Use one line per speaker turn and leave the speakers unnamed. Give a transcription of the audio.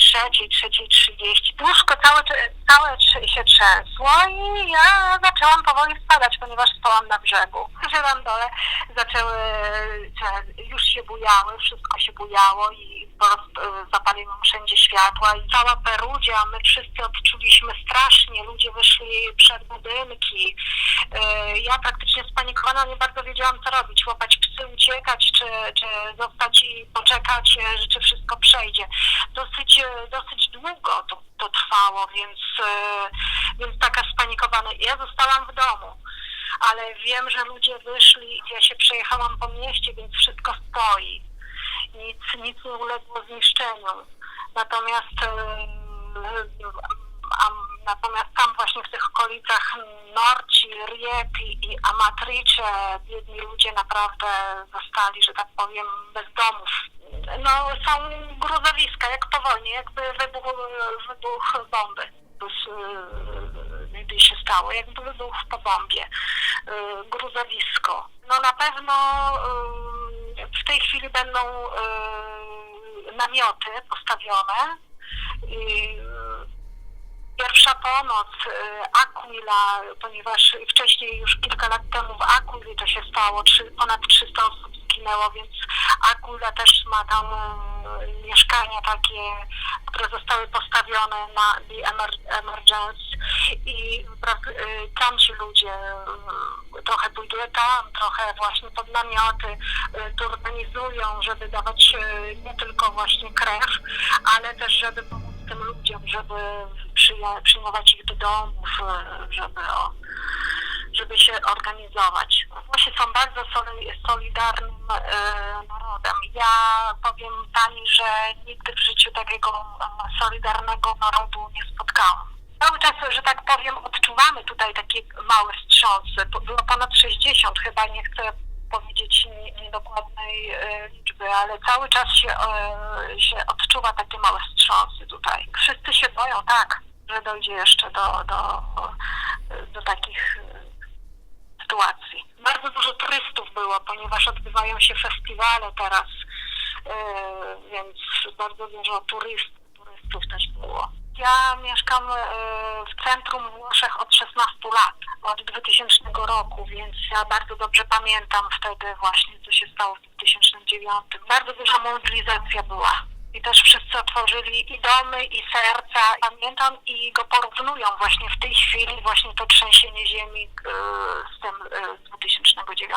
trzeciej, trzeciej trzydzieści. Łóżko całe, całe się trzęsło i ja zaczęłam powoli spadać, ponieważ spałam na brzegu. Żyłam dole, zaczęły, już się bujały, wszystko się bujało i po e, zapaliłam wszędzie światła i cała Perugia, my wszyscy odczuliśmy strasznie, ludzie wyszli przed budynki. E, Ja praktycznie spanikowana nie bardzo wiedziałam co robić, łapać uciekać, czy, czy zostać i poczekać, e, czy wszystko przejdzie. Dosyć, e, dosyć długo to, to trwało, więc, e, więc taka spanikowana. Ja zostałam w domu ale wiem, że ludzie wyszli, ja się przejechałam po mieście, więc wszystko stoi. Nic, nic nie uległo zniszczeniu. Natomiast, natomiast tam właśnie w tych okolicach Norci, Riep i, i Amatrice biedni ludzie naprawdę zostali, że tak powiem, bez domów. No, są gruzowiska, jak po wojnie, jakby wybuch, wybuch bomby. Gdy się stało, jakby wybuch po bombie. E, Gruzowisko. No na pewno e, w tej chwili będą e, namioty postawione. I, Pierwsza pomoc, e, Aquila, ponieważ wcześniej już kilka lat temu w Aquili to się stało, ponad 300 osób zginęło, więc Aquila też ma tam e, mieszkania takie, które zostały postawione na the emer- emergency i e, tam ci ludzie trochę pójdą tam, trochę właśnie pod namioty, to organizują, żeby dawać nie tylko właśnie krew, ale też żeby tym ludziom, żeby przyjmować ich do domów, e, żeby, o, żeby się organizować. Włosi są bardzo soli- solidarnym e, narodem. Ja powiem Pani, że nigdy w życiu takiego e, solidarnego narodu nie spotkałam. Cały czas, że tak powiem, odczuwamy tutaj takie małe wstrząsy. Było ponad 60, chyba nie chcę powiedzieć nie- niedokładnej e, liczby, ale cały czas się, e, się odczuwa takie małe wstrząsy tutaj. Wszyscy się boją, tak, że dojdzie jeszcze do, do, do takich e, sytuacji. Bardzo dużo turystów było, ponieważ odbywają się festiwale teraz, więc bardzo dużo turystów. Ja mieszkam e, w centrum Włoszech od 16 lat, od 2000 roku, więc ja bardzo dobrze pamiętam wtedy właśnie, co się stało w 2009. Bardzo duża mobilizacja była. I też wszyscy otworzyli i domy, i serca. Pamiętam i go porównują właśnie w tej chwili, właśnie to trzęsienie ziemi e, z tym e, z 2009.